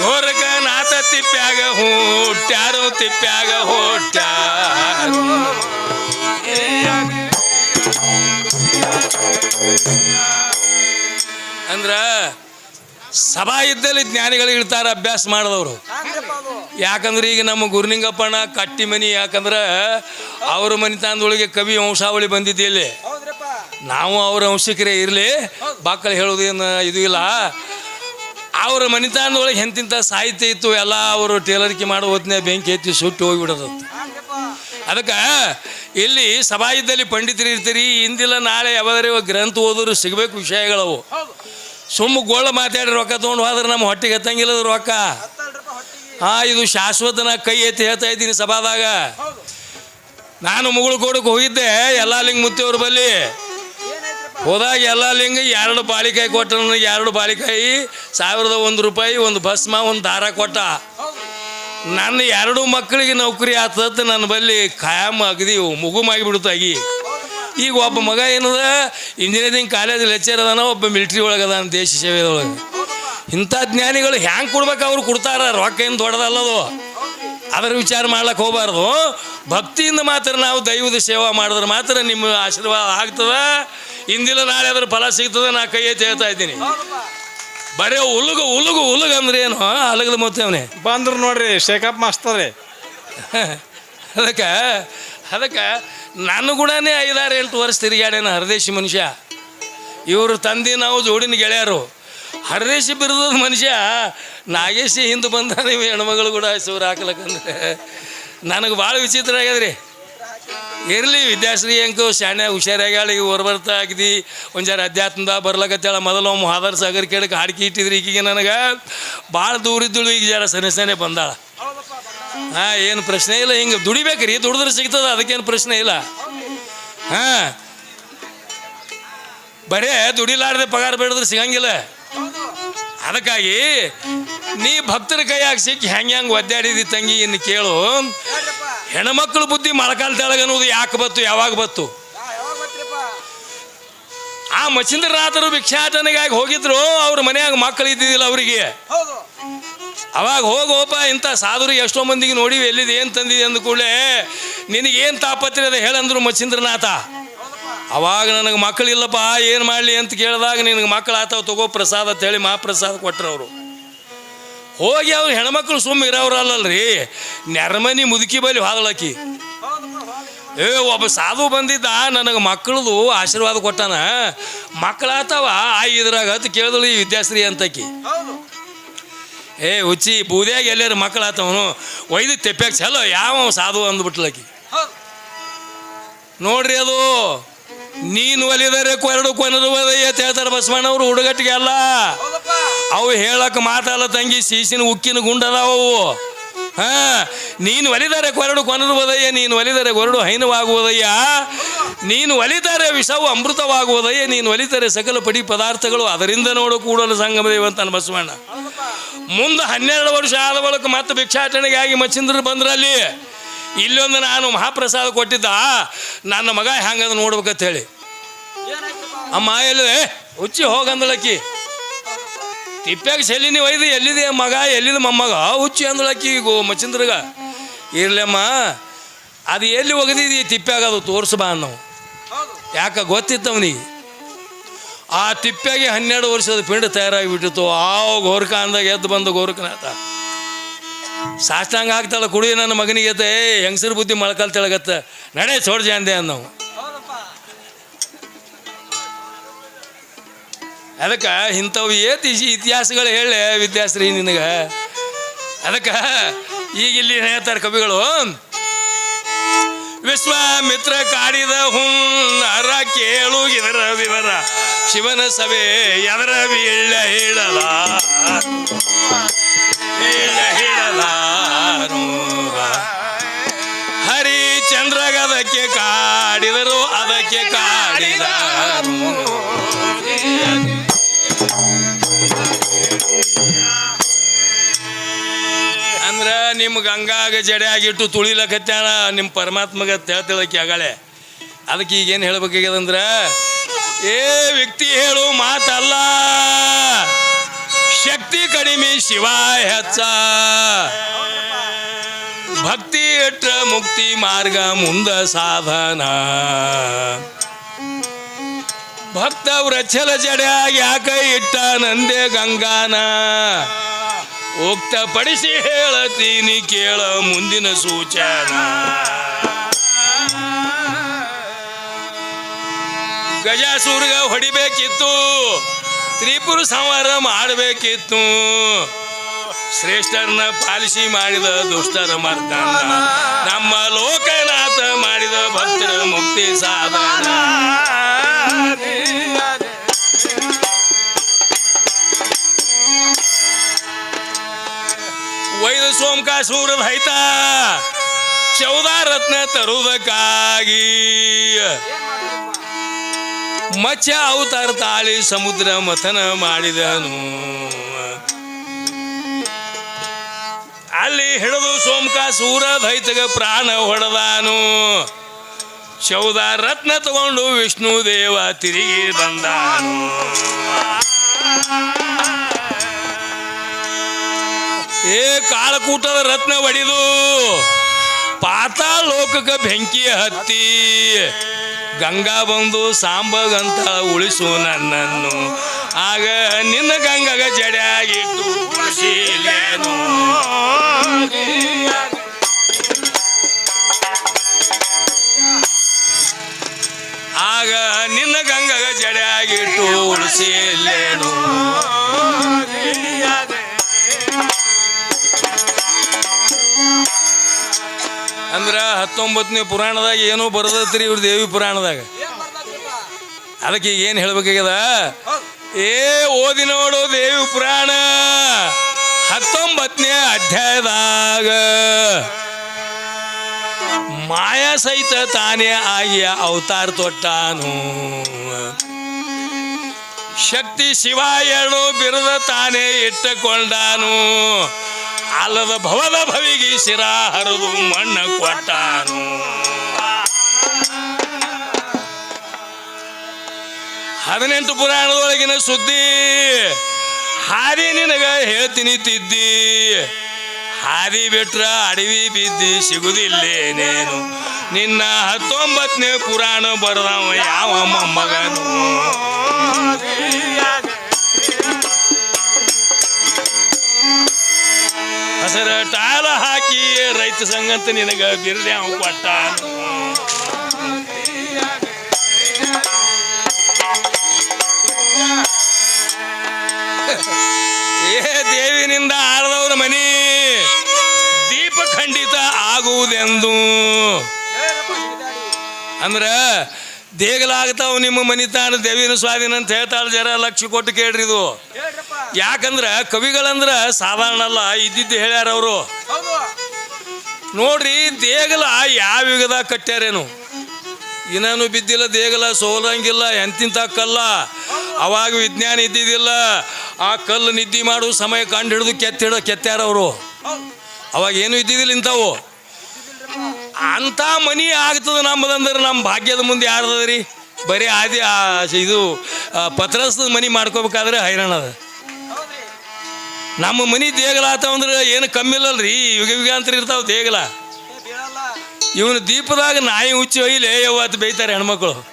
ನಾತ ತಿಪ್ಪ್ಯಾಗ ಹುಟ್ಟ್ಯಾರು ತಿಪ್ಪ್ಯಾಗ ಹುಟ್ಟ್ಯಾರು. ಅಂದ್ರ ಸಭಾ ಇದ್ದಲ್ಲಿ ಜ್ಞಾನಿಗಳು ಇರ್ತಾರ ಅಭ್ಯಾಸ ಮಾಡಿದವರು. ಯಾಕಂದ್ರೆ ಈಗ ನಮ್ಮ ಗುರುನಿಂಗಪ್ಪಣ್ಣ ಕಟ್ಟಿ ಮನಿ ಯಾಕಂದ್ರೆ ಅವ್ರ ಮನಿತಾನದೊಳಗೆ ಕವಿ ವಂಶಾವಳಿ ಬಂದಿದ್ದೆ ಇಲ್ಲಿ. ಹೌದ್ರಿಪ್ಪ. ನಾವು ಅವ್ರ ವಂಶಿಕರೇ ಇರಲಿ. ಬಾಕಲ್ ಹೇಳೋದೇನು ಇದು ಇಲ್ಲ. ಅವ್ರ ಮನಿತಾಂದೊಳಗೆ ಎಂತಿಂಥ ಸಾಹಿತ್ಯ ಇತ್ತು, ಎಲ್ಲ ಅವರು ಟೇಲರಿಕೆ ಮಾಡೋ ಹೊತ್ತಿನ ಬೆಂಕಿ ಎತ್ತಿ ಸುಟ್ಟು ಹೋಗಿಬಿಡೋದು. ಅದಕ್ಕೆ ಇಲ್ಲಿ ಸಭಾ ಇದ್ದಲ್ಲಿ ಪಂಡಿತರು ಇರ್ತೀರಿ, ಇಂದಿಲ್ಲ ನಾಳೆ ಯಾವಾದ್ರೆ ಗ್ರಂಥ ಓದೋರು ಸಿಗಬೇಕು ವಿಷಯಗಳವು. ಸುಮ್ಮ ಗೋಳ ಮಾತಾಡಿ ರೊಕ್ಕ ತೊಗೊಂಡು ಹೋದ್ರೆ ನಮ್ಮ ಹೊಟ್ಟೆಗೆ ಹತ್ತಂಗಿಲ್ಲ ರೊಕ್ಕ. ಹಾಂ ಇದು ಶಾಶ್ವತನ ಕೈ ಎತ್ತಿ ಹೇಳ್ತಾ ಇದ್ದೀನಿ ಸಭಾದಾಗ. ನಾನು ಮುಗುಳು ಕೋಡಕ್ಕೆ ಹೋಗಿದ್ದೆ ಎಲ್ಲ ಲಿಂಗ ಮುತ್ತಿಯವ್ರ ಬಲ್ಲಿ. ಹೋದಾಗ ಎಲ್ಲ ಲಿಂಗ ಎರಡು ಬಾಳಿಕಾಯಿ ಕೊಟ್ಟ ನನಗೆ ಎರಡು ಬಾಳಿಕಾಯಿ ಸಾವಿರದ ಒಂದು ರೂಪಾಯಿ, ಒಂದು ಭಸ್ಮ, ಒಂದು ದಾರ ಕೊಟ್ಟ. ನನ್ನ ಎರಡು ಮಕ್ಕಳಿಗೆ ನೌಕರಿ ಆತದ ನನ್ನ ಬಲ್ಲಿ ಖಾಯಂ ಅಗದಿ ಆಗಿ. ಈಗ ಒಬ್ಬ ಮಗ ಏನದ, ಇಂಜಿನಿಯರಿಂಗ್ ಕಾಲೇಜ್ ಲೆಕ್ಚರ್ ಅದಾನ, ಒಬ್ಬ ಮಿಲಿಟ್ರಿ ಅದಾನ, ದೇಶ ಹೌದಪ್ಪ ಇಂಥ ಜ್ಞಾನಿಗಳು ಹ್ಯಾಂಗೆ ಕೊಡ್ಬೇಕು ಅವ್ರು ಕೊಡ್ತಾರ? ರೊಕ್ಕ ಏನು ದೊಡ್ಡದಲ್ಲದು ಅದರ ವಿಚಾರ ಮಾಡ್ಲಕ್ಕೆ ಹೋಗಬಾರ್ದು. ಭಕ್ತಿಯಿಂದ ಮಾತ್ರ ನಾವು ದೈವದ ಸೇವಾ ಮಾಡಿದ್ರೆ ಮಾತ್ರ ನಿಮ್ಮ ಆಶೀರ್ವಾದ ಆಗ್ತದ. ಇಂದಿಲ್ಲ ನಾಳೆ ಅದ್ರ ಫಲ ಸಿಗ್ತದೆ ನಾ ಕೈ ಎತ್ತಿ ಹೇಳ್ತಾ ಇದ್ದೀನಿ. ಬರೇ ಉಲುಗು ಉಲುಗು ಉಲುಗು ಅಂದ್ರೆ ಏನು? ಅಲಗದ ಮೊತ್ತವನೇ ಬಂದ್ರು ನೋಡ್ರಿ ಶೇಖಪ್ ಮಾಸ್ತಾರೆ ಅದಕ್ಕೆ ಅದಕ್ಕೆ ನಾನು ಕೂಡ ಐದಾರು ಎಂಟು ವರ್ಷ ತಿರುಗಾಡೇನು ಹರದೇಶಿ ಮನುಷ್ಯ. ಇವರು ತಂದೆ ನಾವು ಜೋಡಿನ ಗೆಳೆಯರು. ಹರದೇಶಿ ಬಿರುದದ ಮನುಷ್ಯ. ನಾಗೇಶಿ ಹಿಂದೆ ಬಂದ ನೀವು ಹೆಣ್ಮಗಳು ಕೂಡ ಹೆಸರು ಹಾಕ್ಲಕ್ಕಂದ್ರೆ ನನಗೆ ಭಾಳ ವಿಚಿತ್ರ ಆಗ್ಯದ್ರಿ. ಇರಲಿ ವಿದ್ಯಾಶ್ರೀ ಅಂಕು, ಶಾಣೆ ಹುಷಾರಾಗ್ಯಾಳ, ಈಗ ಹೊರ ಬರ್ತಾ ಆಗಿದಿ. ಒಂಜಾರ ಜರ ಅಧ್ಯಾತ್ಮದ ಬರ್ಲಕತ್ತೇಳ. ಮೊದಲು ಒಮ್ಮೆ ಹಾದರ್ ಸಾಗರ್ ಕೇಳಕ್ಕೆ ಹಾಡ್ಕಿ ಇಟ್ಟಿದ್ರಿ ಈಗೀಗ ನನಗೆ. ಭಾಳ ದೂರ ಇದ್ದಳು, ಈಗ ಜರ ಸನೆ ಸನೆ ಬಂದಾಳ. ಹಾಂ, ಏನು ಪ್ರಶ್ನೆ ಇಲ್ಲ, ಹಿಂಗೆ ದುಡಿಬೇಕ್ರಿ, ದುಡಿದ್ರೆ ಸಿಗ್ತದ, ಅದಕ್ಕೇನು ಪ್ರಶ್ನೆ ಇಲ್ಲ. ಹಾಂ. ಬರೇ, ದುಡಿಲಾರ್ದೆ ಪಗಾರ ಬೇಡಿದ್ರೆ ಸಿಗಂಗಿಲ್ಲ. ಅದಕ್ಕಾಗಿ, ನೀ ಭಕ್ತರ ಕೈಯಾಗಿ ಸಿಕ್ಕಿ ಹೆಂಗೆ ಹೆಂಗೆ ಒದ್ದಾಡಿದಿ ತಂಗಿ, ಇನ್ನು ಕೇಳು. ಹೆಣ್ಮಕ್ಳು ಬುದ್ಧಿ ಮೊಳಕಾಲ್ ತೆಳಗ ಅನ್ನೋದು ಯಾಕೆ ಬತ್ತು, ಯಾವಾಗ ಬತ್ತು? ಆ ಮಚಂದ್ರನಾಥರು ಭಿಕ್ಷಾಟನೆಗಾಗಿ ಹೋಗಿದ್ರು, ಅವ್ರ ಮನೆಯಾಗ ಮಕ್ಕಳು ಇದ್ದಿದ್ದಿಲ್ಲ ಅವರಿಗೆ. ಅವಾಗ ಹೋಗೋಪ, ಇಂಥ ಸಾಧುರು ಎಷ್ಟೋ ಮಂದಿಗೆ ನೋಡಿವಿ, ಎಲ್ಲಿದೆ, ಏನು ತಂದಿದೆ ಅಂದ ಕೂಡಲೇ, ನಿನಗೇನು ತಾಪತ್ರ ಅದ ಹೇಳಂದ್ರು ಮಚಿಂದ್ರನಾಥ. ಅವಾಗ ನನಗೆ ಮಕ್ಕಳಿಲ್ಲಪ್ಪ ಏನು ಮಾಡಲಿ ಅಂತ ಕೇಳಿದಾಗ ನಿನಗೆ ಮಕ್ಕಳು ಆತಾವ, ತಗೋ ಪ್ರಸಾದ ಅಂತೇಳಿ ಮಹಾಪ್ರಸಾದ ಕೊಟ್ಟರು ಅವರು. ಹೋಗಿ ಅವ್ರು ಹೆಣ್ಮಕ್ಳು ಸುಮ್ಮ ಇರೋರಲ್ಲಲ್ರಿ ನೆರಮನಿ ಮುದುಕಿ ಬಲಿ ಹಾದಳಕಿ ಏ, ಒಬ್ಬ ಸಾಧು ಬಂದಿದ್ದ, ನನಗೆ ಮಕ್ಕಳದು ಆಶೀರ್ವಾದ ಕೊಟ್ಟಾನ. ಮಕ್ಕಳಾತವ ಆ ಇದ್ರಾಗ ಹತ್ತು ಕೇಳಿದಳು ಈ ವಿದ್ಯಾಶ್ರೀ ಅಂತಕಿ. ಏ, ಹುಚ್ಚಿ, ಬೂದ್ಯಾಗ ಎಲ್ಲಾರು ಮಕ್ಕಳಾತವನು ಒಯ್ದು ತೆಪ್ಪ್ಯಾಗ ಚಲೋ ಯಾವ ಸಾಧು? ಅಂದ್ಬಿಟ್ಲಕಿ ನೋಡ್ರಿ ಅದು, ನೀನು ಒಲಿದರೆ ಕೊರಡು ಕೊನರು ಅಂತ ಹೇಳ್ತಾರೆ ಬಸವಣ್ಣವ್ರು ಹುಡುಗಟ್ಟಿಗೆ ಅಲ್ಲ ಅವು ಹೇಳಕ್ ಮಾತಲ್ಲ ತಂಗಿ, ಸೀಸಿನ ಉಕ್ಕಿನ ಗುಂಡದಾವು ಹಾ, ನೀನು ಒಲಿದರೆ ಕೊರಡು ಹೋದಯ್ಯ ನೀನು ಒಲಿದರೆ ಕೊರಡು ಹೈನವಾಗುವುದಯ್ಯ. ನೀನು ಒಲಿದರೆ ವಿಷವು ಅಮೃತವಾಗುವುದಯ್ಯ, ನೀನು ಒಲಿದರೆ ಸಕಲ ಪಡಿ ಪದಾರ್ಥಗಳು ಅದರಿಂದ ನೋಡು ಕೂಡಲು ಸಂಗಮದೇವ ಅಂತ ಬಸವಣ್ಣ. ಮುಂದೆ ಹನ್ನೆರಡು ವರ್ಷ ಆದ ಬಳಿಕ ಮತ್ತೆ ಭಿಕ್ಷಾಟನೆಗಾಗಿ ಮಚ್ಚಿಂದ್ರ ಬಂದ್ರಲ್ಲಿ ಇಲ್ಲೊಂದು ನಾನು ಮಹಾಪ್ರಸಾದ ಕೊಟ್ಟಿದ್ದ. ನನ್ನ ಮಗ ಹೆಂಗದ ನೋಡ್ಬೇಕಂತ ಹೇಳಿ ಅಮ್ಮ ಎಲ್ಲಿದೆ ಉಚ್ಚಿ ಹೋಗಂದಳಕ್ಕಿ ತಿಪ್ಪ್ಯಾಗ ಸೆಲಿನಿ ಒಯ್ದು, ಎಲ್ಲಿದೆ ಮಗ, ಎಲ್ಲಿದೆ ಮೊಮ್ಮಗ? ಹುಚ್ಚಿ ಅಂದಳಕ್ಕಿ ಗೋ ಮಚಂದ್ರಗ. ಇರ್ಲಮ್ಮ, ಅದು ಎಲ್ಲಿ ಒಗದಿದಿ ತಿಪ್ಪ್ಯಾಗ ಅದು ತೋರಿಸ್ಬಾ ಅನ್ನೋ ಯಾಕೆ ಗೊತ್ತಿತ್ತು ಅವನಿಗೆ ಆ ತಿಪ್ಪ್ಯಾಗೆ ಹನ್ನೆರಡು ವರ್ಷದ ಪಿಂಡ ತಯಾರಾಗಿ ಬಿಟ್ಟಿತ್ತು ಆ ಗೋರ್ಕ ಅಂದಾಗ ಎದ್ದು ಬಂದು ಗೋರ್ಕನಾಥ ಸಾಷ್ಟಾಂಗ ಹಾಕ್ತಾಳೆ, ಕುಡಿ ನನ್ನ ಮಗನಿಗೆ ಏ ಹೆಂಗಸರು ಬುದ್ಧಿ ಮೊಳಕಾಲ್ ತೆಳಗತ್ತ. ನಡೆ ಸೋಡ್ಜೆ ಅಂದೆ ಅನ್ನೋ ಅದಕ್ಕೆ ಇಂಥವು ಏತಿ ಇತಿಹಾಸಗಳು ಹೇಳಿ ವಿದ್ಯಾಶ್ರೀ ನಿನಗೆ? ಅದಕ್ಕೆ ಈಗ ಇಲ್ಲಿ ಹೇಳ್ತಾರೆ ಕವಿಗಳು, ವಿಶ್ವಾಮಿತ್ರ ಕಾಡಿದ ಹುನ್ನರ ಕೇಳು ಇದರ ವಿವರ, ಶಿವನ ಸಭೆ ಎದರ ಬೀಳ ಹೇಳಲ ಬೀಳ ಹೇಳಲಾರು? ಹರಿಚಂದ್ರಗದಕ್ಕೆ ಕಾಡಿದರು, ಅದಕ್ಕೆ ಕಾಡಿದರು ನಿಮ್ಮ ಗಂಗಾಗ ಜಡೆ ಆಗಿಟ್ಟು ತುಳಿಲಕತ್ಯಾನ ನಿಮ್ಮ ಪರಮಾತ್ಮಗ ತಿಳ್ತಿಳಕ್ಕೆ ಆಗಳೆ ಅದಕ್ಕೆ ಈಗೇನು ಹೇಳ್ಬೇಕಾಗ್ಯದಂದ್ರ, ಏ ವ್ಯಕ್ತಿ ಹೇಳು ಮಾತಲ್ಲ. ಶಕ್ತಿ ಕಡಿಮೆ ಶಿವ ಹೆಚ್ಚ. ಭಕ್ತಿ ಇಟ್ಟ ಮುಕ್ತಿ ಮಾರ್ಗ ಮುಂದ ಸಾಧನ. ಭಕ್ತ ವ್ರಚಲ ಜಡೆಯಾಗಿ ಯಾಕೆ ಇಟ್ಟ ನಂದೇ ಗಂಗಾನ. ಉಕ್ತಪಡಿಸಿ ಹೇಳತೀನಿ ಕೇಳ ಮುಂದಿನ ಸೂಚನಾ. ಗಜಾಸೂರ್ಗ ಹೊಡಿಬೇಕಿತ್ತು, ತ್ರಿಪುರ ಸಂಹಾರ ಮಾಡಬೇಕಿತ್ತು. ಶ್ರೇಷ್ಠರನ್ನ ಪಾಲಿಸಿ ಮಾಡಿದ ದುಷ್ಟರ ಮರ್ದನ, ನಮ್ಮ ಲೋಕನಾಥ ಮಾಡಿದ ಭಕ್ತರ ಮುಕ್ತಿ ಸಾಧನ. ವೈದ ಸೋಮಕಾಸೂರದ ಚೌದಾರತ್ನ ಚೌದ ರತ್ನ ತರುವುದಕ್ಕಾಗಿ. ಮಚ್ಚ ಅವತಾರ ತಾಳಿ ಸಮುದ್ರ ಮಥನ ಮಾಡಿದನು. ಅಲ್ಲಿ ಹಿಡಿದು ಸೋಮಕಾಸೂರ ದೈತಗ ಪ್ರಾಣ ಹೊಡೆದಾನು. ಚೌದ ರತ್ನ ತಗೊಂಡು ವಿಷ್ಣು ದೇವ ತಿರುಗಿ ಬಂದಾನು. ಏ ಕಾಳಕೂಟದ ರತ್ನ ಒಡಿದು ಪಾತಾ ಲೋಕಕ್ಕೆ ಬೆಂಕಿ ಹತ್ತಿ ಗಂಗಾ ಬಂದು ಸಾಂಬಗಂತ ಉಳಿಸು ನನ್ನನ್ನು. ಆಗ ನಿನ್ನ ಗಂಗಗ ಜಡ್ಯಾಗಿಟ್ಟು ಅಂದ್ರ ಹತ್ತೊಂಬತ್ತನೇ ಪುರಾಣದಾಗ ಏನೋ ಬರದತ್ರಿ ಇವ್ರ ದೇವಿ ಪುರಾಣದಾಗ. ಅದಕ್ಕೆ ಈಗ ಏನು ಹೇಳ್ಬೇಕಾಗ್ಯದ? ಏ ಓದಿ ನೋಡು ದೇವಿ ಪುರಾಣ. ಹತ್ತೊಂಬತ್ತನೇ ಅಧ್ಯಾಯದಾಗ ಮಾಯಾ ಸಹಿತ ತಾನೇ ಆಗಿ ಅವತಾರ ತೊಟ್ಟಾನು. ಶಕ್ತಿ ಶಿವ ಎರಡು ಬಿರದ ತಾನೇ ಇಟ್ಟುಕೊಂಡಾನು. ಅಲ್ಲದ ಭವದ ಭವಿಗೆ ಶಿರ ಹರಿದು ಮಣ್ಣು ಕೊಟ್ಟಾನು. ಹದಿನೆಂಟು ಪುರಾಣದೊಳಗಿನ ಸುದ್ದಿ, ಹಾದಿ ನಿನಗ ಹೇಳ್ತೀನಿ ತಿದ್ದಿ. ಹಾದಿ ಬಿಟ್ರ ಅಡವಿ ಬಿದ್ದಿ ಸಿಗುದಿಲ್ಲೇನೇನು ನಿನ್ನ ಹತ್ತೊಂಬತ್ತನೇ ಪುರಾಣ ಬರದವ ಯಾವ ಮೊಮ್ಮಗನು. ಹಸರ ಟಾಲ ಹಾಕಿ ರೈತ ಅಂತ ನಿನಗ ಬಿರ್ದೆ ಅವ ಕೊಟ್ಟ. ಏ ದೇವಿನಿಂದ ಆರದವ್ರ ಮನಿ, ದೀಪ ಖಂಡಿತ ಆಗುವುದೆಂದು. ಅಂದ್ರೆ ದೇಗಲಾಗ್ತಾವ ನಿಮ್ಮ ಮನಿತಾನ ದೇವಿನ ಸ್ವಾಧೀನ ಅಂತ ಹೇಳ್ತಾಳ ಜರ ಲಕ್ಷ ಕೊಟ್ಟು ಕೇಳ್ರಿ ಇದು. ಯಾಕಂದ್ರ ಕವಿಗಳಂದ್ರ ಸಾಧಾರಣ ಅಲ್ಲ ಇದ್ದಿದ್ದು ಹೇಳ್ಯಾರ ಅವರು. ನೋಡ್ರಿ ದೇಗಲ ಯಾವ ಯುಗದಾಗ ಕಟ್ಟ್ಯಾರೇನು? ಇನ್ನೇನು ಬಿದ್ದಿಲ್ಲ, ದೇಗಲ ಸೋಲಂಗಿಲ್ಲ, ಎಂತಿಂತ ಕಲ್ಲ? ಅವಾಗ ವಿಜ್ಞಾನ ಇದ್ದಿದ್ದಿಲ್ಲ. ಆ ಕಲ್ಲು ನಿದ್ದೆ ಮಾಡು, ಸಮಯ ಕಂಡು ಹಿಡಿದು ಕೆತ್ತಿಡೋ ಕೆತ್ತಾರ ಅವರು. ಅವಾಗ ಏನು ಇದ್ದಿದ್ದಿಲ್ಲ ಇಂಥವು? ಅಂಥ ಮನಿ ಆಗ್ತದೆ ನಮ್ಮದಂದ್ರೆ ನಮ್ಮ ಭಾಗ್ಯದ ಮುಂದೆ ಯಾರ್ದದ್ರಿ? ಬರೀ ಆದಿ ಇದು, ಆ, ಪತ್ರಸ್ದ ಮನಿ ಮಾಡ್ಕೋಬೇಕಾದ್ರೆ ಹೈರಾಣ ಅದ ಹೌದ್ರಿ ನಮ್ಮ ಮನಿ ದೇಗಲ ಆತವಂದ್ರೆ ಏನು ಕಮ್ಮಿ ಇಲ್ಲಲ್ರಿ. ಯುಗ ಯುಗಾಂತರ ಇರ್ತಾವ ದೇಗಲ. ಇವನು ದೀಪದಾಗ ನಾಯಿ ಹುಚ್ಚಿ ಒಯ್ಲೆ ಅವತ್ತು ಬೈತಾರೆ ಹೆಣ್ಮಕ್ಳು.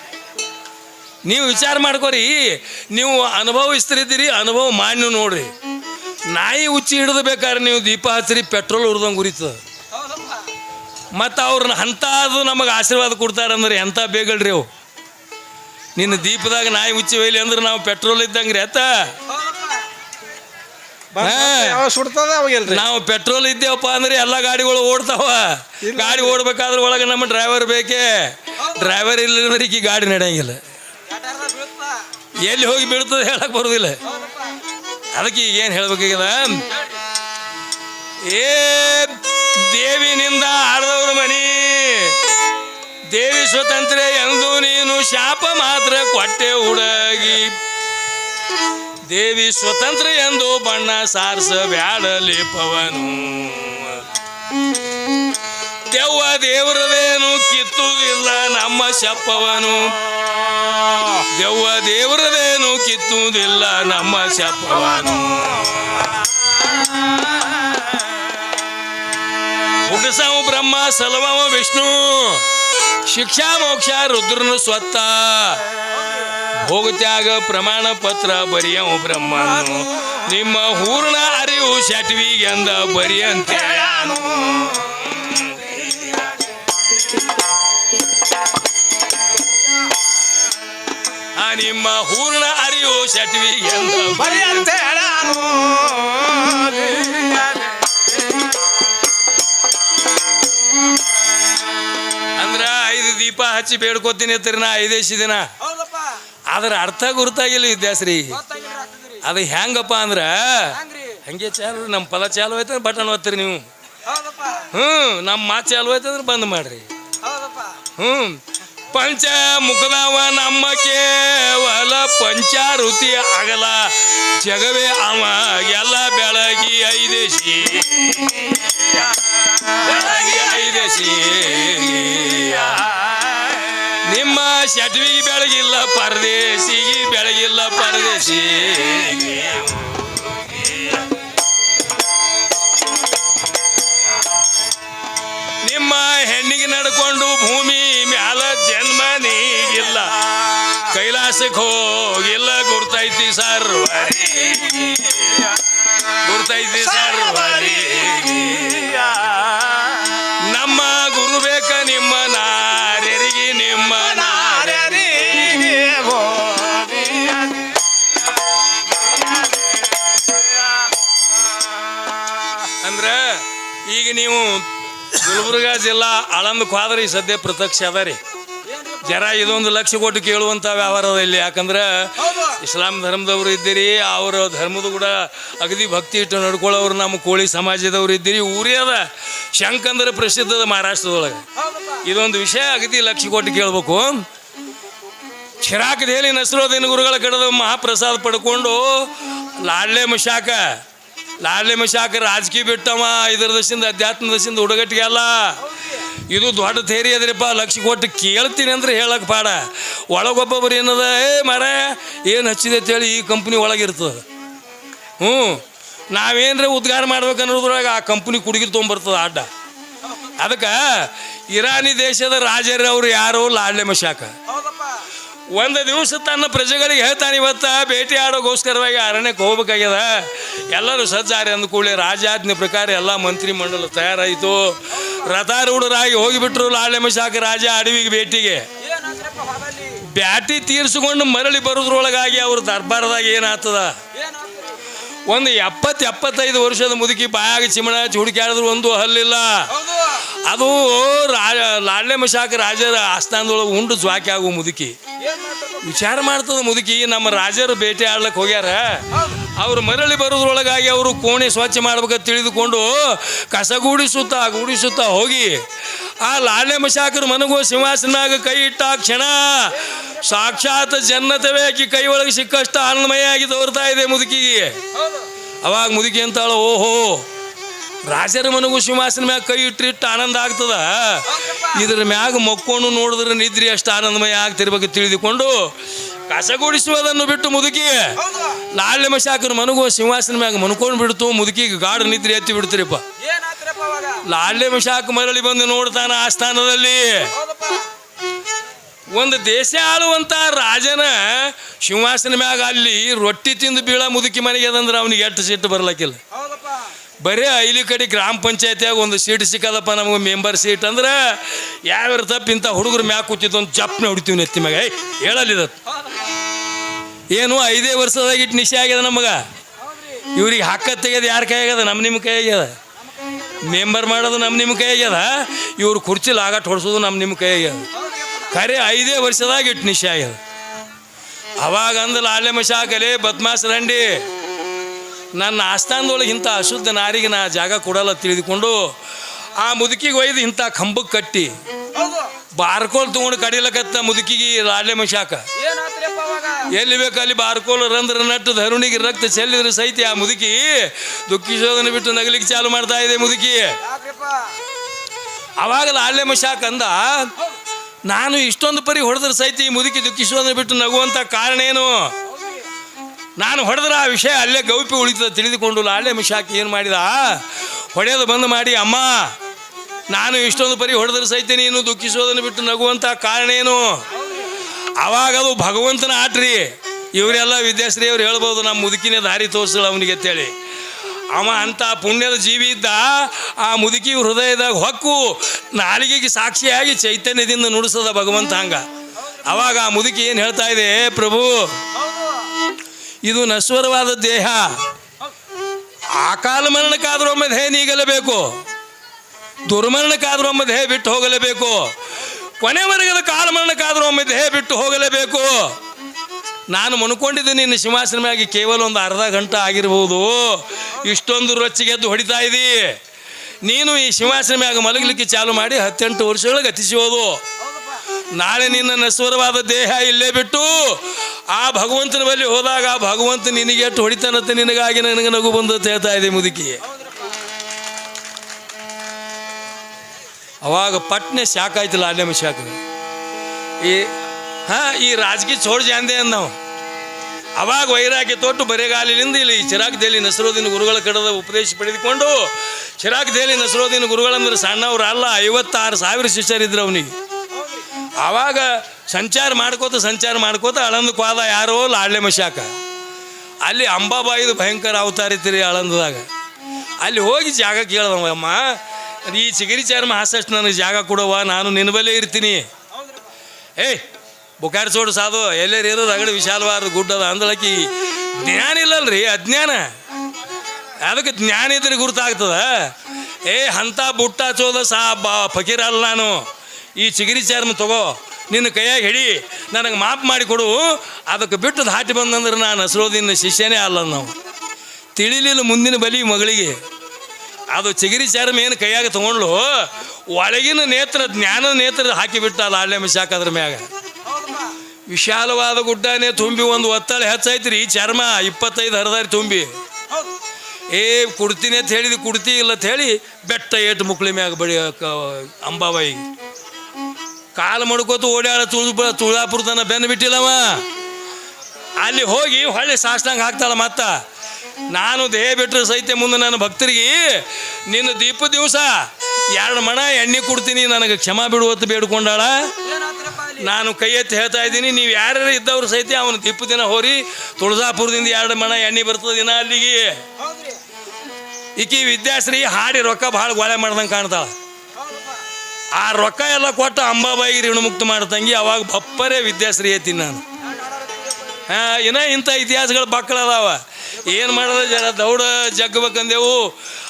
ನೀವು ವಿಚಾರ ಮಾಡ್ಕೋರಿ. ನೀವು ಅನುಭವಿಸ್ತಿರಿದ್ದೀರಿ, ಅನುಭವ ಮಾಡಿ ನೋಡ್ರಿ. ನಾಯಿ ಉಚ್ಚಿ ಹಿಡಿದು ಬೇಕಾದ್ರೆ ನೀವು ದೀಪ ಹಚ್ಚಿರಿ, ಪೆಟ್ರೋಲ್ ಉರ್ದಂಗೆ ಉರಿತದ. ಮತ್ತು ಅವ್ರನ್ನ ಅಂಥದ್ದು ನಮಗೆ ಆಶೀರ್ವಾದ ಕೊಡ್ತಾರಂದ್ರೆ ಎಂಥ ಬೇಗಳ್ರಿ ಅವು. ನಿನ್ನ ದೀಪದಾಗ ನಾಯಿ ಉಚ್ಚಿ ಒಯ್ಲಿ ಅಂದ್ರೆ ನಾವು ಪೆಟ್ರೋಲ್ ಇದ್ದಂಗೆ ರೀ ಅತ್ತ ಹೌದಪ್ಪ ಯಾವ ಸುಡ್ತದ ಅವಾಗೆಲ್ರಿ ನಾವು ಪೆಟ್ರೋಲ್ ಇದ್ದೇವಪ್ಪ ಅಂದ್ರೆ ಎಲ್ಲ ಗಾಡಿಗಳು ಓಡ್ತಾವ. ಗಾಡಿ ಓಡ್ಬೇಕಾದ್ರೆ ಒಳಗೆ ನಮ್ಮ ಡ್ರೈವರ್ ಬೇಕೇ. ಡ್ರೈವರ್ ಇಲ್ಲ ಅಂದ್ರೆ ಈ ಗಾಡಿ ನಡೆಯಂಗಿಲ್ಲ ಎಲ್ಲಿ ಹೋಗಿ ಬೀಳ್ತದೆ ಹೇಳಕ್ ಬರೋದಿಲ್ಲ. ಅದಕ್ಕೆ ಈಗ ಏನು ಹೇಳ್ಬೇಕಾಗಿಲ್ಲ ಏ ದೇವಿನಿಂದ ಆರದವ್ರ ಮನಿ ದೇವಿ ಸ್ವತಂತ್ರ ಎಂದು ನೀನು ಶಾಪ ಮಾತ್ರ ಕೊಟ್ಟೆ ಹುಡುಗಿ. ದೇವಿ ಸ್ವತಂತ್ರ ಎಂದು ಬಣ್ಣ ಸಾರಸ ಬ್ಯಾಡಲಿ ಪವನು. ದೆವ್ವ ದೇವರದೇನು ಕಿತ್ತುವುದಿಲ್ಲ ನಮ್ಮ ಶಪ್ಪವನು ದೆವ್ವ ದೇವರದೇನು ಕಿತ್ತುವುದಿಲ್ಲ ನಮ್ಮ ಶಪ್ಪವನು ಹುಟ್ಟಸವ ಬ್ರಹ್ಮ ಸಲವವ ವಿಷ್ಣು. ಶಿಕ್ಷಾ ಮೋಕ್ಷ ರುದ್ರನ ಸ್ವತ್ತ. ಹೋಗುತ್ಯಾಗ ಪ್ರಮಾಣ ಪತ್ರ ಬರಿಯವ ಬ್ರಹ್ಮನು. ನಿಮ್ಮ ಹೂರ್ಣ ಅರಿವು ಶಟ್ವಿಗೆಂದ ಬರಿಯಂತೆ. ನಿಮ್ಮ ಹೂರ್ಣ ಅರಿವು ಶಟ್ವಿಗೆಂದ ಬರಿಯಂತೆ. ಅಂದ್ರ ಐದು ದೀಪ ಹಚ್ಚಿ ಬೇಡ್ಕೋತೀನಿ ಅಂತೀರಿ ನಾ ಐದೇಸಿ ದಿನ. ಅದ್ರ ಅರ್ಥ ಗುರುತಾಗಿಲ್ಲ ಗೊತ್ತಾಗಿಲ್ಲ ಅದು ಹೆಂಗಪ್ಪ ಅಂದ್ರ ಹಂಗೆ ಚಾಲು ನಮ್ಮ ಫಲ ಚಾಲು ಐತೆ ಬಟನ್ ಓದ್ತೀರಿ ನೀವು. ಹ್ಞೂ ನಮ್ಮ ಮಾತು ಚಾಲು ಅಂದ್ರೆ ಬಂದ್ ಮಾಡ್ರಿ. ಹ್ಞೂ ಪಂಚ ಮುಖದವ ನಮ್ಮ ಕೇವಲ ಪಂಚಾರುತಿ ಆಗಲ ಜಗವೇ ಅವ ಎಲ್ಲ ಬೆಳಗಿ ಐದೇಶಿ ಬೆಳಗಿ ಐದೇಶಿ ನಿಮ್ಮ ಶಟ್ವಿಗೆ ಬೆಳಗಿಲ್ಲ, ಪರದೇಶಿಗೆ ಬೆಳಗಿಲ್ಲ, ಪರದೇಶಿ. ನಿಮ್ಮ ಹೆಣ್ಣಿಗೆ ನಡ್ಕೊಂಡು ಭೂಮಿ ಮ್ಯಾಲ ಜನ್ಮ ನೀಗಿಲ್ಲ. ಕೈಲಾಸಕ್ಕೆ ಹೋಗಿಲ್ಲ, ಗುರ್ತೈತಿ ಸರ್ವರಿ ಗುರ್ತೈತಿ ಸರ್ವರಿ ಗುಲ್ಬರ್ಗ ಜಿಲ್ಲಾ ಆಳಂದಕ್ಕೆ ಕ್ವಾದ್ರಿ ಸದ್ಯ ಪ್ರತ್ಯಕ್ಷ ಅದ ರೀ. ಜರ ಇದೊಂದು ಲಕ್ಷ ಕೊಟ್ಟು ಕೇಳುವಂಥ ವ್ಯವಹಾರ ಅದ ಇಲ್ಲಿ. ಯಾಕಂದ್ರೆ ಇಸ್ಲಾಂ ಧರ್ಮದವ್ರು ಇದ್ದೀರಿ, ಅವರ ಧರ್ಮದ ಕೂಡ ಅಗದಿ ಭಕ್ತಿ ಇಟ್ಟು ನಡ್ಕೊಳ್ಳೋರು ನಮ್ಮ ಕೋಳಿ ಸಮಾಜದವ್ರು ಇದ್ದೀರಿ. ಊರೇ ಅದ. ಶಂಕ್ ಅಂದ್ರೆ ಪ್ರಸಿದ್ಧದ ಮಹಾರಾಷ್ಟ್ರದೊಳಗೆ. ಇದೊಂದು ವಿಷಯ ಅಗದಿ ಲಕ್ಷ ಕೊಟ್ಟು ಕೇಳಬೇಕು. ಚಿರಾಕ್ ದೇಲಿ ನಸರೋದಿನ ಗುರುಗಳ ಕಡೆದ ಮಹಾಪ್ರಸಾದ ಪಡ್ಕೊಂಡು ಲಾಡ್ಲೆ ಮಶಾಕ ಲಾಡ್ಲೆ ಮಶಾಕ ರಾಜಕೀಯ ಬಿಟ್ಟವ, ಇದ್ರ ದಶಿಂದ ಅಧ್ಯಾತ್ಮ ದಶಿಂದ ಹುಡುಗಟ್ಟಿಗೆ ಅಲ್ಲ. ಇದು ದೊಡ್ಡ ಥೇರಿ ಅದ್ರಿಪ್ಪ, ಲಕ್ಷ ಕೊಟ್ಟು ಕೇಳ್ತೀನಿ ಅಂದ್ರೆ ಹೇಳಕ್ ಪಾಡ. ಒಳಗೊಬ್ಬೊಬ್ಬರು ಏನದ, ಏ ಮರ, ಏನು ಹಚ್ಚಿದೆ ಅಂತೇಳಿ ಈ ಕಂಪ್ನಿ ಒಳಗಿರ್ತದೆ ಹ್ಞೂ ನಾವೇನ್ರ ಉದ್ಗಾರ ಮಾಡ್ಬೇಕು ಅನ್ನೋದ್ರೊಳಗೆ ಆ ಕಂಪ್ನಿ ಕುಡುಗಿ ತೊಗೊಂಬರ್ತದೆ ಅಡ್ಡ. ಅದಕ್ಕೆ ಇರಾನಿ ದೇಶದ ರಾಜರವರು ಯಾರು ಲಾಡ್ಲೆ ಮಶಾಕ. ಒಂದು ದಿವಸ ತನ್ನ ಪ್ರಜೆಗಳಿಗೆ ಹೇಳ್ತಾನೆ ಇವತ್ತು ಭೇಟಿ ಆಡೋಗೋಸ್ಕರವಾಗಿ ಅರಣ್ಯಕ್ಕೆ ಹೋಗ್ಬೇಕಾಗ್ಯದ. ಎಲ್ಲರೂ ಸಜ್ಜಾರಿ ಅಂದ ಕೂಡಲೇ ರಾಜಾಜ್ಞೆ ಪ್ರಕಾರ ಎಲ್ಲ ಮಂತ್ರಿ ಮಂಡಲ ತಯಾರಾಯಿತು. ರಥಾರೂಢರಾಗಿ ಹೋಗಿಬಿಟ್ರು ಲಾಳೆ ಮಶಾಕ ರಾಜ ಅಡವಿಗೆ ಭೇಟಿಗೆ. ಬ್ಯಾಟಿ ತೀರಿಸಿಕೊಂಡು ಮರಳಿ ಬರೋದ್ರೊಳಗಾಗಿ ಅವ್ರ ದರ್ಬಾರದಾಗ ಏನಾಗ್ತದ? ಒಂದು ಎಪ್ಪತ್ತು ಎಪ್ಪತ್ತೈದು ವರ್ಷದ ಮುದುಕಿ ಬಾಯಾಗ ಚಿಮಣ ಚುಡುಕಾಡಿದ್ರು ಒಂದು ಹಲ್ಲಿಲ್ಲ. ಅದು ರಾಜ ಲಾಡ್ಲೆ ಮಶಾಕ ರಾಜರ ಆಸ್ಥಾನದೊಳಗೆ ಉಂಡು ಜ್ವಾಕಿ ಆಗುವ ಮುದುಕಿ. ವಿಚಾರ ಮಾಡ್ತದ ಮುದುಕಿ, ನಮ್ಮ ರಾಜರು ಭೇಟಿ ಆಡ್ಲಕ್ಕೆ ಹೋಗ್ಯಾರ. ಅವ್ರು ಮರಳಿ ಬರೋದ್ರೊಳಗಾಗಿ ಅವರು ಕೋಣೆ ಸ್ವಚ್ಛ ಮಾಡ್ಬೇಕಂತ ತಿಳಿದುಕೊಂಡು ಕಸ ಗೂಡಿಸುತ್ತಾ ಗೂಡಿಸುತ್ತಾ ಹೋಗಿ, ಆ ಲಾಳೆ ಮಶಾಕರು ಮನಗೋ ಸಿಂಹಾಸನಾಗ ಕೈ ಇಟ್ಟ ಕ್ಷಣ ಸಾಕ್ಷಾತ್ ಜನ್ನತವೇ ಆಕಿ ಕೈ ಒಳಗೆ ಸಿಕ್ಕಷ್ಟು ಆನಂದಮಯ ಆಗಿ ತೋರ್ತಾ ಇದೆ ಮುದುಕಿಗೆ. ಅವಾಗ ಮುದುಕಿ ಅಂತಾಳು ಓಹೋ ರಾಜರ ಮನಗು ಸಿಂಹಾಸನ ಮ್ಯಾಗ ಕೈ ಇಟ್ಟಿಟ್ಟು ಆನಂದ ಆಗ್ತದ. ಇದ್ರ ಮ್ಯಾಗ ಮಕ್ಕೊಂಡು ನೋಡಿದ್ರೆ ನಿದ್ರಿ ಅಷ್ಟು ಆನಂದಮಯ ಆಗ್ತಿರ್ಬೇಕು ತಿಳಿದುಕೊಂಡು ಕಸಗೂಡಿಸುವುದನ್ನು ಬಿಟ್ಟು ಮುದುಕಿ. ಲಾಳ್ಯ ಮಶಾಕನ ಮನಗು ಸಿಂಹಾಸನ ಮ್ಯಾಗ ಮನ್ಕೊಂಡು ಬಿಡ್ತು, ಮುದುಕಿಗೆ ಗಾಢ ನಿದ್ರೆ ಎತ್ತಿ ಬಿಡ್ತೀರಿಪ್ಪ. ಲಾಳ್ಯ ಮಶಾಕ ಮರಳಿ ಬಂದು ನೋಡ್ತಾನ ಆ ಸ್ಥಾನದಲ್ಲಿ. ಒಂದು ದೇಶ ಆಳುವಂತ ರಾಜನ ಸಿಂಹಾಸನ ಮ್ಯಾಗ ಅಲ್ಲಿ ರೊಟ್ಟಿ ತಿಂದು ಬೀಳ ಮುದುಕಿ ಮನೆಗೆ ಅದಂದ್ರೆ ಅವನಿಗೆ ಎಟ್ಟು ಸಿಟ್ಟು ಬರ್ಲಕ್ಕಿಲ್ಲ. ಬರೀ ಐಲಿ ಕಡೆ ಗ್ರಾಮ ಪಂಚಾಯತಿಯಾಗ ಒಂದು ಸೀಟ್ ಸಿಕ್ಕದಪ್ಪ ನಮಗೆ ಮೆಂಬರ್ ಸೀಟ್ ಅಂದ್ರೆ ಯಾವ್ಯಾರ ತಪ್ಪು ಇಂಥ ಹುಡುಗರು ಮ್ಯಾಕ್ ಕೂತಿದ್ದು ಒಂದು ಜಪ್ನೆ ಹೊಡಿತೀವಿ ನೆತ್ತಿ ಮಗ ಏಯ್ ಹೇಳಲ್ಲಿದ ಏನು ಐದೇ ವರ್ಷದಾಗ ಇಟ್ಟು ನಿಶೆ ಆಗ್ಯದ ನಮಗೆ? ಇವ್ರಿಗೆ ಹಕ್ಕ ತೆಗೆದು ಯಾರ ಕೈ ಆಗ್ಯದ? ನಮ್ಮ ನಿಮ್ಮ ಕೈ ಆಗ್ಯದ? ಮೆಂಬರ್ ಮಾಡೋದು ನಮ್ಮ ನಿಮ್ಮ ಕೈ ಆಗ್ಯದ? ಇವ್ರು ಕುರ್ಚಿ ಲಾಗಟ್ ಹೊಡ್ಸೋದು ನಮ್ಮ ನಿಮ್ಮ ಕೈ ಆಗ್ಯದ? ಖರೆ ಐದೇ ವರ್ಷದಾಗ ಇಟ್ಟು ನಿಶೆ ಆಗ್ಯದ. ಅವಾಗ ಅಂದ್ರೆ ಲಾಲೆ ಮಶಾಕಲೆ ಬದ್ಮಾಸ್ ರಂಡಿ. ನನ್ನ ಆಸ್ಥಾನದೊಳಗೆ ಇಂಥ ಅಶುದ್ಧ ನಾರಿಗೆ ನಾ ಜಾಗ ಕೊಡಲ್ಲ ತಿಳಿದುಕೊಂಡು ಆ ಮುದುಕಿಗೆ ಒಯ್ದು ಇಂಥ ಕಂಬಕ್ಕೆ ಕಟ್ಟಿ ಬಾರ್ಕೋಲ್ ತೊಗೊಂಡು ಕಡಿಲಕತ್ತ ಮುದುಕಿಗೆ ಲಾಲೆ ಮಶಾಕ ಎಲ್ಲಿ ಬೇಕು ಅಲ್ಲಿ ಬಾರ್ಕೋಲ್ ರಂಧ್ರ ನಟ್ಟು ಧರುಣಿಗೆ ರಕ್ತ ಚೆಲ್ಲಿದ್ರೆ ಸಹಿತ ಆ ಮುದುಕಿ ದುಃಖಿಸೋದನ್ನು ಬಿಟ್ಟು ನಗಲಿಕ್ಕೆ ಚಾಲು ಮಾಡ್ತಾ ಇದೆ ಮುದುಕಿ. ಅವಾಗ ಲಾಡ್ಲೆ ಮಶಾಕ್ ಅಂದ ನಾನು ಇಷ್ಟೊಂದು ಪರಿ ಹೊಡೆದ್ರೆ ಸಹಿತ ಈ ಮುದುಕಿ ದುಃಖಿಸೋದನ್ನ ಬಿಟ್ಟು ನಗುವಂಥ ಕಾರಣ ಏನು? ನಾನು ಹೊಡೆದ್ರೆ ಆ ವಿಷಯ ಅಲ್ಲೇ ಗೌಪಿ ಉಳಿತದ ತಿಳಿದುಕೊಂಡು ಲಾಲ್ಯ ಹಾಕಿ ಏನು ಮಾಡಿದ? ಹೊಡೆಯೋದು ಬಂದು ಮಾಡಿ, ಅಮ್ಮ, ನಾನು ಇಷ್ಟೊಂದು ಪರಿ ಹೊಡೆದ್ರೆ ಸಹಿತ ನೀನು ದುಃಖಿಸೋದನ್ನು ಬಿಟ್ಟು ನಗುವಂಥ ಕಾರಣ ಏನು? ಅವಾಗ ಅದು ಭಗವಂತನ ಆಟ್ರಿ. ಇವರೆಲ್ಲ ವಿದ್ಯಾಶ್ರೀಯವ್ರು ಹೇಳ್ಬೋದು, ನಮ್ಮ ಮುದುಕಿನೇ ದಾರಿ ತೋರಿಸಲ್ಲ ಅವನಿಗೆ ಅಂತೇಳಿ. ಅವ ಅಂತ ಪುಣ್ಯದ ಜೀವಿ ಇದ್ದ, ಆ ಮುದುಕಿ ಹೃದಯದಾಗ ಹೊಕ್ಕು, ನಾಲಿಗೆಗೆ ಸಾಕ್ಷಿಯಾಗಿ ಚೈತನ್ಯದಿಂದ ನುಡಿಸದ ಭಗವಂತ ಹಂಗ. ಅವಾಗ ಆ ಮುದುಕಿ ಏನು ಹೇಳ್ತಾ ಇದೆ ಪ್ರಭು ಇದು ನಶ್ವರವಾದ ದೇಹ. ಆ ಕಾಲ ಮರಣಕ್ಕಾದ್ರೂ ಒಮ್ಮೆ ದೇಹ ನೀಗಲೇಬೇಕು. ದುರ್ಮರಣಕ್ಕಾದ್ರೂ ಒಮ್ಮೆ ದೇಹ ಬಿಟ್ಟು ಹೋಗಲೇಬೇಕು. ಕೊನೆವರೆಗದ ಕಾಲ ಮರಣಕ್ಕಾದ್ರೂ ಒಮ್ಮೆ ದೇಹ ಬಿಟ್ಟು ಹೋಗಲೇಬೇಕು. ನಾನು ಮನ್ಕೊಂಡಿದ್ದೆ ನಿನ್ನ ಸಿಂಹಾಸನವಾಗಿ ಕೇವಲ ಒಂದು ಅರ್ಧ ಗಂಟೆ ಆಗಿರ್ಬೋದು. ಇಷ್ಟೊಂದು ರೊಚ್ಚಿಗೆದ್ದು ಹೊಡಿತಾ ಇದ್ದೀ. ನೀನು ಈ ಸಿಂಹಾಸನ ಮ್ಯಾಗ ಮಲಗಲಿಕ್ಕೆ ಚಾಲು ಮಾಡಿ ಹತ್ತೆಂಟು ವರ್ಷಗಳಿಗೆ ಗತಿಸೋದು. ನಾಳೆ ನಿನ್ನ ನಶ್ವರವಾದ ದೇಹ ಇಲ್ಲೇ ಬಿಟ್ಟು ಆ ಭಗವಂತನ ಬಳಿ ಹೋದಾಗ ಆ ಭಗವಂತ ನಿನಗೆ ಎಷ್ಟು ಹೊಡಿತಾನಂತೆ ನಿನಗಾಗಿ ನನಗೆ ನಗು ಬಂದು ಹೇಳ್ತಾ ಇದೆ ಮುದುಕಿ. ಅವಾಗ ಪಟ್ನೆ ಶಾಕ್ ಆಯ್ತು ಅಲ್ಲೇ ಶಾಕ್. ಈ, ಹಾ, ಈ ರಾಜಕೀಯ ಚೋಡ್ ಜಾಂದೆ ಅಂದ ನಾವು. ಅವಾಗ ವೈರಾಗ್ಯ ತೊಟ್ಟು ಬರೆಗಾಲಿನಿಂದ ಇಲ್ಲಿ ಚಿರಾಗ್ದೇಲಿ ನಸರೋದಿನ ಗುರುಗಳ ಕಡದ ಉಪದೇಶ ಪಡೆದುಕೊಂಡು, ಚಿರಾಗ್ದೇಲಿ ನಸರೋದಿನ ಗುರುಗಳಂದ್ರೆ ಸಣ್ಣವ್ರು ಅಲ್ಲ, ಐವತ್ತಾರು ಸಾವಿರ ಶಿಷ್ಯರಿದ್ರು ಅವನಿಗೆ. ಆವಾಗ ಸಂಚಾರ ಮಾಡ್ಕೋತ ಸಂಚಾರ ಮಾಡ್ಕೋತ ಆಳಂದಕ್ಕೆ ಕ್ವಾದ ಯಾರೋ ಲಾಡ್ಲೆ ಮಶಾಕ. ಅಲ್ಲಿ ಅಂಬಾಬಾಯಿದು ಭಯಂಕರ ಅವತಾರ ಇತ್ತು ಆಳಂದದಾಗ. ಅಲ್ಲಿ ಹೋಗಿ ಜಾಗ ಕೇಳ್ದವ, ಅಮ್ಮ ಈ ಚಿಗರಿ ಚರ್ಮ ಹಾಸಷ್ಟು ನನಗೆ ಜಾಗ ಕೊಡುವ ನಾನು ನಿನ್ನ ಬಲ್ಲೇ ಇರ್ತೀನಿ. ಏಯ್ ಬುಕಾರ್ ಸೋಡು ಸಾಧು ಎಲ್ಲರ ಇರೋದು ಅಗಡಿ ವಿಶಾಲವಾದ ಗುಡ್ಡದ ಅಂದಳಕಿ, ಜ್ಞಾನ ಇಲ್ಲಲ್ರಿ, ಅಜ್ಞಾನ. ಅದಕ್ಕೆ ಜ್ಞಾನ ಇದ್ರೆ ಗುರುತಾಗ್ತದ? ಏ ಅಂಥ ಬುಟ್ಟ ಚೋದ ಸಾ ಬಾ ಫಕೀರಲ್ಲ ನಾನು. ಈ ಚಿಗರಿ ಚರ್ಮ ತಗೋ, ನಿನ್ನ ಕೈಯಾಗ ಹಿಡಿ, ನನಗೆ ಮಾಪ್ ಮಾಡಿ ಕೊಡು. ಅದಕ್ಕೆ ಬಿಟ್ಟು ದಾಟಿ ಬಂದಂದ್ರೆ ನಾನು ಹಸಿರೋದಿನ ಶಿಷ್ಯನೇ ಅಲ್ಲ ನಾವು. ತಿಳಿಲಿಲ್ಲ ಮುಂದಿನ ಬಲಿ ಮಗಳಿಗೆ. ಅದು ಚಿಗಿರಿ ಚರ್ಮ ಏನು ಕೈಯಾಗ ತೊಗೊಂಡ್ಲು ಒಳಗಿನ ನೇತ್ರ, ಜ್ಞಾನ ನೇತ್ರ ಹಾಕಿಬಿಟ್ಟ ಅಲ್ಲ ಶಾಖ ಅದ್ರ ಮ್ಯಾಗ. ವಿಶಾಲವಾದ ಗುಡ್ಡನೇ ತುಂಬಿ ಒಂದು ಒತ್ತಡ ಹೆಚ್ಚಾಯ್ತು ಈ ಚರ್ಮ ಇಪ್ಪತ್ತೈದು ಹರಿದಾರಿ ತುಂಬಿ. ಏ, ಕುಡ್ತೀನಿ ಅಂತ ಹೇಳಿದ, ಕುಡ್ತಿ ಇಲ್ಲ ಅಂತ ಹೇಳಿ ಬೆಟ್ಟ ಏಟು ಮುಕ್ಳಿ ಮ್ಯಾಗ ಬಡಿ ಕ- ಅಂಬಾಬಾಯಿ ಕಾಲು ಮಡ್ಕೋತ ಓಡಾಡ ತುಳಿದು ತುಳಾಪುರ ತನ ಬೆನ್ನು ಬಿಟ್ಟಿಲ್ಲವ. ಅಲ್ಲಿ ಹೋಗಿ ಹೊಳ್ಳಿ ಸಾಷ್ಟಾಂಗ ಹಾಕ್ತಾಳ ಮತ್ತ. ನಾನು ದೇಹ ಬಿಟ್ಟರೆ ಸಹಿತ ಮುಂದೆ ನನ್ನ ಭಕ್ತರಿಗೆ ನಿನ್ನ ದೀಪ ದಿವಸ ಎರಡು ಮಣ ಎಣ್ಣೆ ಕೊಡ್ತೀನಿ ನನಗೆ ಕ್ಷಮ ಬಿಡುವತ್ತು ಬೇಡ್ಕೊಂಡಾಳ. ನಾನು ಕೈ ಎತ್ತಿ ಹೇಳ್ತಾ ಇದ್ದೀನಿ ನೀವು ಯಾರ್ಯಾರು ಇದ್ದವ್ರು ಸಹಿತ ಅವನು ದೀಪ ದಿನ ಹೋರಿ ತುಳಜಾಪುರದಿಂದ ಎರಡು ಮಣ ಎಣ್ಣೆ ಬರ್ತದೆ ದಿನ ಅಲ್ಲಿಗೆ. ಈಕಿ ವಿದ್ಯಾಶ್ರೀ ಹಾಡಿ ರೊಕ್ಕ ಭಾಳ ಗೋಳೆ ಮಾಡ್ದಂಗೆ ಕಾಣ್ತಾಳ. ಆ ರೊಕ್ಕ ಎಲ್ಲ ಕೊಟ್ಟು ಅಂಬಾಬಾಯಿ ಋಣಮುಕ್ತ ಮಾಡ್ತಂಗಿ ಅವಾಗ ಬಪ್ಪರೇ ವಿದ್ಯಾಶ್ರೀ ಐತೀನಿ ನಾನು. ಹಾಂ ಇನ್ನ ಇಂಥ ಇತಿಹಾಸಗಳು ಬಕ್ಕಳದಾವ ಏನು ಮಾಡೋದು ಜರ ದೌಡ ಜಗ್ಬೇಕಂದೆವು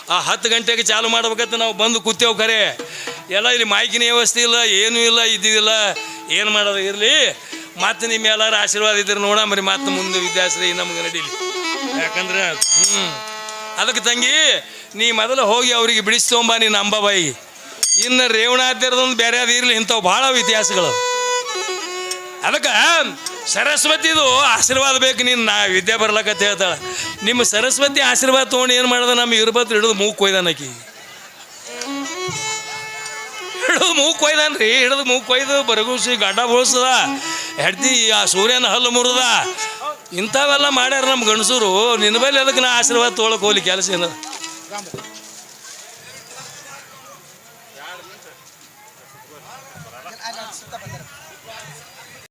ಆ ಹತ್ತು ಗಂಟೆಗೆ ಚಾಲು ಮಾಡ್ಬೇಕಂತ ನಾವು ಬಂದು ಕೂತೇವು ಖರೆ. ಎಲ್ಲ ಇಲ್ಲಿ ಮಾಯ್ಕಿನ ವ್ಯವಸ್ಥೆ ಇಲ್ಲ ಏನೂ ಇಲ್ಲ ಇದ್ದಿದ್ದಿಲ್ಲ. ಏನು ಮಾಡೋದು ಇರಲಿ? ಮತ್ತೆ ನಿಮ್ಮ ಎಲ್ಲರೂ ಆಶೀರ್ವಾದ ಇದ್ರೆ ನೋಡಂಬ್ರಿ ಮತ್ತೆ ಮುಂದೆ ವಿದ್ಯಾಶ್ರೀ ನಮ್ಗೆ ನಡೀಲಿ. ಯಾಕಂದ್ರೆ ಹ್ಞೂ ಅದಕ್ಕೆ ತಂಗಿ ನೀ ಮೊದಲು ಹೋಗಿ ಅವರಿಗೆ ಬಿಡಿಸ್ತೊಂಬ ನಿನ್ನ ಅಂಬಾಬಾಯಿ ಇನ್ನು ರೇವಣಾದ್ಯರದೊಂದು ಬೇರೆ ಅದು ಇರಲಿ, ಇಂಥವು ಭಾಳ ಇತಿಹಾಸಗಳು. ಅದಕ್ಕೆ ಸರಸ್ವತಿದು ಆಶೀರ್ವಾದ ಬೇಕು ನೀನು, ನಾ ವಿದ್ಯೆ ಬರ್ಲಕ್ಕಂತ ಹೇಳ್ತಾಳೆ. ನಿಮ್ಮ ಸರಸ್ವತಿ ಆಶೀರ್ವಾದ ತೊಗೊಂಡು ಏನು ಮಾಡ್ದೆ, ನಮ್ಮ ಇರ್ಬತ್ತು ಹಿಡಿದು ಮೂಗು ಕೊಯ್ದಾನಕಿ ಹಿಡಿದು ಮೂಗು ಕೊಯ್ದಾನ್ರಿ ಹಿಡಿದು ಮೂಗು ಕೊಯ್ದು ಬರಗೂಸಿ ಗಡ್ಡ ಬೋಳ್ಸದ. ಹೆಡ್ತಿ ಆ ಸೂರ್ಯನ ಹಲ್ಲು ಮುರಿದ ಇಂಥವೆಲ್ಲ ಮಾಡ್ಯಾರ ನಮ್ಮ ಗಂಡಸರು, ನಿನ್ನ ಬಲ್ಲಿ ಅದಕ್ಕೆ ನಾ ಆಶೀರ್ವಾದ ತೊಗೊಳಕ್ ಹೋಗ್ಲಿ ಕೆಲಸ ಏನದ